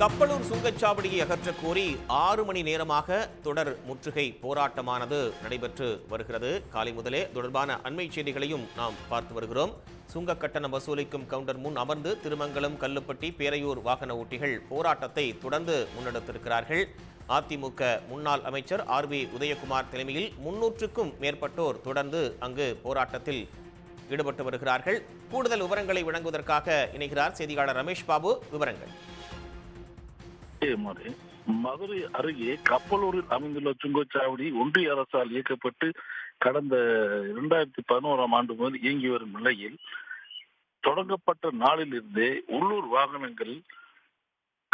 கப்பலூர் சுங்கச்சாவடியை அகற்றக் கோரி ஆறு மணி நேரமாக தொடர் முற்றுகை போராட்டமானது நடைபெற்று வருகிறது. காலை முதலே தொடர்பான அண்மை செய்திகளையும் நாம் பார்த்து வருகிறோம். சுங்க கட்டணம் வசூலிக்கும் கவுண்டர் முன் அமர்ந்து திருமங்கலம் கல்லுப்பட்டி பேரையூர் வாகன ஓட்டிகள் போராட்டத்தை தொடர்ந்து முன்னெடுத்திருக்கிறார்கள். அதிமுக முன்னாள் அமைச்சர் ஆர் பி உதயகுமார் தலைமையில் முன்னூற்றுக்கும் மேற்பட்டோர் தொடர்ந்து அங்கு போராட்டத்தில் ஈடுபட்டு வருகிறார்கள். கூடுதல் விவரங்களை வழங்குவதற்காக இணைகிறார் செய்தியாளர் ரமேஷ் பாபு. விவரங்கள். முறை மதுரை அருகே கப்பலூரில் அமைந்துள்ள சுங்கச்சாவடி ஒன்றிய அரசால் இயக்கப்பட்டு கடந்த இரண்டாயிரத்தி பதினோராம் ஆண்டு முதல் இயங்கி வரும் நிலையில் தொடங்கப்பட்ட நாளிலிருந்தே உள்ளூர் வாகனங்கள்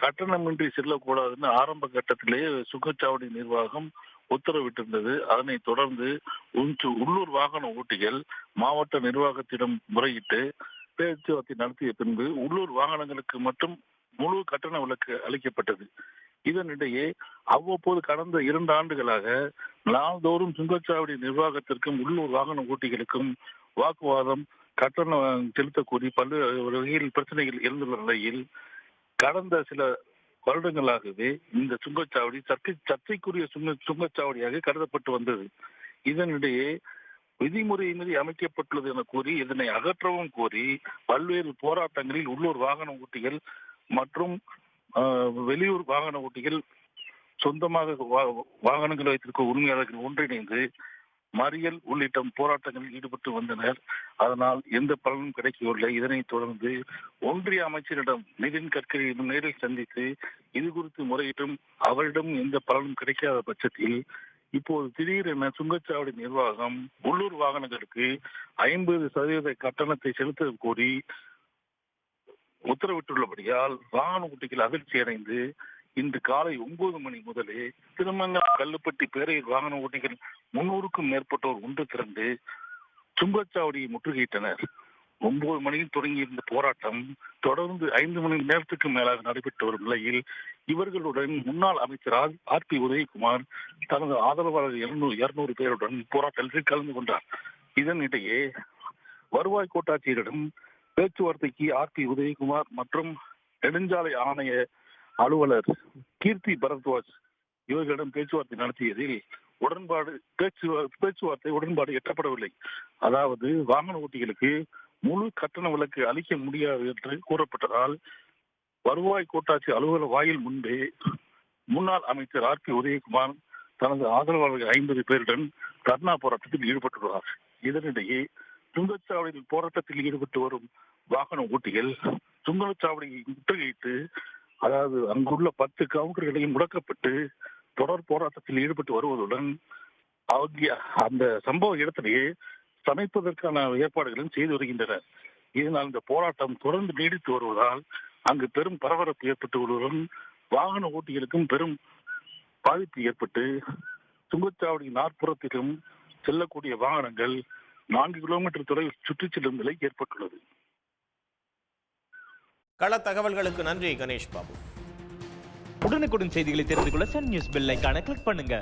கட்டணமின்றி செல்லக்கூடாதுன்னு ஆரம்ப கட்டத்திலேயே சுங்கச்சாவடி நிர்வாகம் உத்தரவிட்டிருந்தது. அதனைத் தொடர்ந்து உள்ளூர் வாகன ஓட்டிகள் மாவட்ட நிர்வாகத்திடம் முறையிட்டு பேச்சுவார்த்தை நடத்திய பின்பு உள்ளூர் வாகனங்களுக்கு மட்டும் முழு கட்டண விலக்கு அளிக்கப்பட்டது. இதனிடையே அவ்வப்போது கடந்த இரண்டு ஆண்டுகளாக நாள்தோறும் சுங்கச்சாவடி நிர்வாகத்திற்கும் உள்ளூர் வாகன ஓட்டிகளுக்கும் வாக்குவாதம் கட்டணம் செலுத்தக் பல்வேறு வகையில் பிரச்சனைகள் இருந்துள்ள நிலையில் கடந்த சில வருடங்களாகவே இந்த சுங்கச்சாவடி சர்ச்சை சர்ச்சைக்குரிய சுங்க சுங்கச்சாவடியாக கருதப்பட்டு வந்தது. இதனிடையே விதிமுறை மீறி அமைக்கப்பட்டுள்ளது என கூறி இதனை அகற்றவும் கோரி பல்வேறு போராட்டங்களில் உள்ளூர் வாகன ஓட்டிகள் மற்றும் வெளியூர் வாகன ஓட்டிகள் சொந்தமாக வாகனங்கள் வைத்திருக்க உரிமையாளர்கள் ஒன்றிணைந்து மறியல் உள்ளிட்ட போராட்டங்களில் ஈடுபட்டு வந்தனர். அதனால் எந்த பலனும் கிடைக்கவில்லை. இதனைத் தொடர்ந்து ஒன்றிய அமைச்சரிடம் நிதின் கட்கரியிடம் நேரில் சந்தித்து இது குறித்து முறையிட்டும் அவரிடம் எந்த பலனும் கிடைக்காத பட்சத்தில் இப்போது திடீரென சுங்கச்சாவடி நிர்வாகம் உள்ளூர் வாகனங்களுக்கு ஐம்பது சதவீத கட்டணத்தை செலுத்த கோரி உத்தரவிட்டுள்ளபடியால் வாகன குட்டிகள் அதிர்ச்சி அடைந்து இன்று காலை ஒன்பது மணி முதலே திருமங்கலம் கல்லுப்பட்டி பேரையூர் வாகன ஓட்டிகள் முன்னூறுக்கும் மேற்பட்டோர் ஒன்று திரண்டு சுங்கச்சாவடியை முற்றுகையிட்டனர். ஒன்பது மணியில் தொடங்கியிருந்த போராட்டம் தொடர்ந்து ஐந்து மணி நேரத்துக்கு மேலாக நடைபெற்று வரும் நிலையில் இவர்களுடன் முன்னாள் அமைச்சர் ஆர் ஆர் பி உதயகுமார் தனது ஆதரவாளர் இருநூறு இருநூறு பேருடன் போராட்டத்தில் கலந்து கொண்டார். இதனிடையே வருவாய் கோட்டாட்சியரிடம் பேச்சுவார்த்தைக்கு ஆர் பி உதயகுமார் மற்றும் நெடுஞ்சாலை ஆணைய அலுவலர் கீர்த்தி பரத்வாஜ் இவர்களிடம் பேச்சுவார்த்தை நடத்தியதில் உடன்பாடு பேச்சு பேச்சுவார்த்தை உடன்பாடு எட்டப்படவில்லை. அதாவது வாகன ஓட்டிகளுக்கு முழு கட்டண விலக்கு அளிக்க முடியாது என்று கூறப்பட்டதால் வருவாய் கோட்டாட்சி அலுவலக வாயில் முன்பே முன்னாள் அமைச்சர் ஆர் பி உதயகுமார் தனது ஆதரவாளர்கள் ஐம்பது பேருடன் தர்ணா போராட்டத்தில் ஈடுபட்டுள்ளார். இதனிடையே சுங்கச்சாவடியில் போராட்டத்தில் ஈடுபட்டு வரும் வாகன ஓட்டிகள் சுங்கச்சாவடியை முற்றுகையிட்டு அதாவது அங்குள்ள பத்து கவுண்டர்களையும் முடக்கப்பட்டு தொடர் போராட்டத்தில் ஈடுபட்டு வருவதுடன் அவங்க அந்த சம்பவ இடத்திலேயே சமைப்பதற்கான ஏற்பாடுகளும் செய்து வருகின்றனர் இதனால் இந்த போராட்டம் தொடர்ந்து நீடித்து வருவதால் அங்கு பெரும் பரபரப்பு ஏற்பட்டு வருவதுடன் வாகன ஓட்டிகளுக்கும் பெரும் பாதிப்பு ஏற்பட்டு சுங்கச்சாவடி நாற்புறத்திலும் செல்லக்கூடிய வாகனங்கள் நான்கு கிலோமீட்டர் தொலைவில் சுற்றிச் செல்லும் நிலை ஏற்பட்டுள்ளது. கள தகவல்களுக்கு நன்றி கணேஷ் பாபு. உடனுக்குடன் செய்திகளை தெரிந்து கொள்ள சன் நியூஸ் பெல் ஐகானை கிளிக் பண்ணுங்க.